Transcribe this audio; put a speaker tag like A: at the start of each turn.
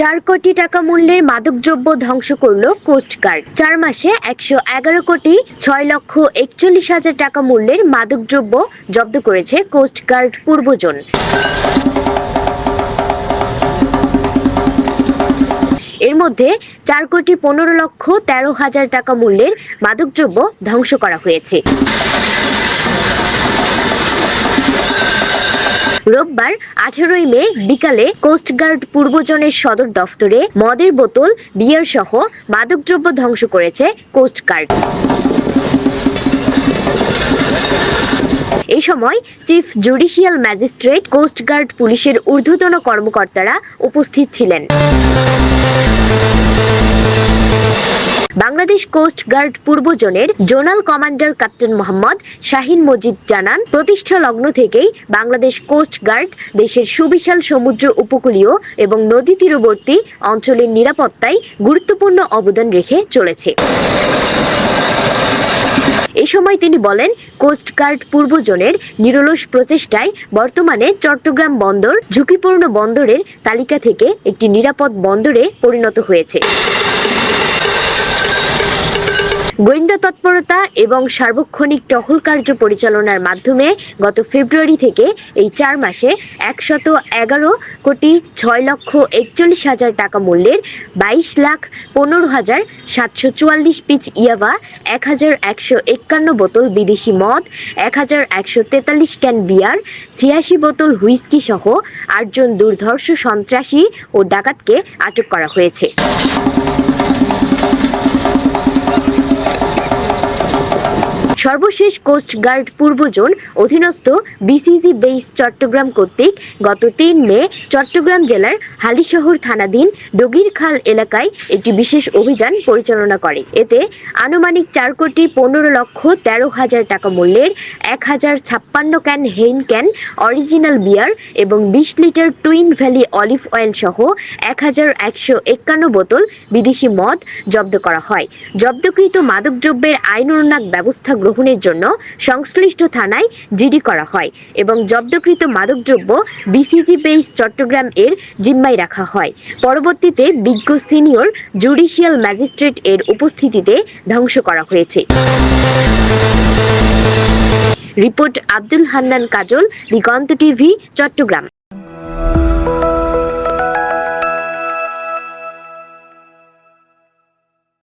A: চার কোটি টাকা মূল্যের মাদকদ্রব্য ধ্বংস করল কোস্টগার্ড চার মাসে একশো এগারো কোটি ছয় লক্ষ একচল্লিশ হাজার টাকা মূল্যের মাদকদ্রব্য জব্দ করেছে কোস্টগার্ড পূর্বজন এর মধ্যে চার কোটি পনেরো লক্ষ তেরো হাজার টাকা মূল্যের মাদকদ্রব্য ধ্বংস করা হয়েছে রোববার আঠারোই মে বিকালে কোস্টগার্ড পূর্বজনের সদর দফতরে মদের বোতল বিয়ার সহ মাদকদ্রব্য ধ্বংস করেছে কোস্টগার্ড এই সময় চিফ জুডিশিয়াল ম্যাজিস্ট্রেট কোস্টগার্ড পুলিশের ঊর্ধ্বতন কর্মকর্তারা উপস্থিত ছিলেন বাংলাদেশ কোস্ট গার্ড পূর্ব জোনের zonal commander captain Mohammad Shahin Majid জানান প্রতিষ্ঠা লগ্ন থেকেই বাংলাদেশ কোস্ট গার্ড দেশের সুবিশাল সমুদ্র উপকূলীয় এবং নদী তীরবর্তী অঞ্চলের নিরাপত্তায় গুরুত্বপূর্ণ অবদান রেখে চলেছে এ সময় তিনি বলেন কোস্টগার্ড পূর্ব জোনের নিরলস প্রচেষ্টায় বর্তমানে চট্টগ্রাম বন্দর ঝুঁকিপূর্ণ বন্দরের তালিকা থেকে একটি নিরাপদ বন্দরে পরিণত হয়েছে গোয়েন্দা তৎপরতা এবং সার্বক্ষণিক টহল কার্য পরিচালনার মাধ্যমে গত ফেব্রুয়ারি থেকে এই চার মাসে একশত এগারো কোটি ছয় লক্ষ একচল্লিশ হাজার টাকা মূল্যের বাইশ লাখ পনেরো হাজার সাতশো চুয়াল্লিশ পিচ ইয়াবা এক হাজার একশো একান্ন বোতল বিদেশি মদ এক হাজার একশো তেতাল্লিশ ক্যান বিয়ার ছিয়াশি বোতল হুইস্কি সহ আটজন দুর্ধর্ষ সন্ত্রাসী ও ডাকাতকে আটক করা হয়েছে সর্বশেষ কোস্ট গার্ড পূর্ব জোন অধীনস্থ বিসিজি বেস চট্টগ্রাম কর্তৃক গত তিন মে চট্টগ্রাম জেলার হালিশহর থানাধীন ডগিরখাল এলাকায় একটি বিশেষ অভিযান পরিচালনা করে এতে আনুমানিক চার কোটি পনেরো লক্ষ তেরো হাজার টাকা মূল্যের এক হাজার ছাপ্পান্ন ক্যান হেইন ক্যান অরিজিনাল বিয়ার এবং বিশ litre twin valley olive oil সহ এক হাজার একশো একান্ন বোতল বিদেশি মদ জব্দ করা হয় জব্দকৃত মাদকদ্রব্যের আইন ব্যবস্থা গ্রহণ গ্রহণের জন্য সংশ্লিষ্ট থানায় জিডি করা হয় এবং জব্দকৃত মাদকদ্রব্য বিসিজি বেস চট্টগ্রাম এর জিম্মায় রাখা হয় পরবর্তীতে বিজ্ঞ সিনিয়র জুডিশিয়াল ম্যাজিস্ট্রেট এর উপস্থিতিতে ধ্বংস করা হয়েছে রিপোর্ট আব্দুল হান্নান কাজল দিগন্ত টিভি চট্টগ্রাম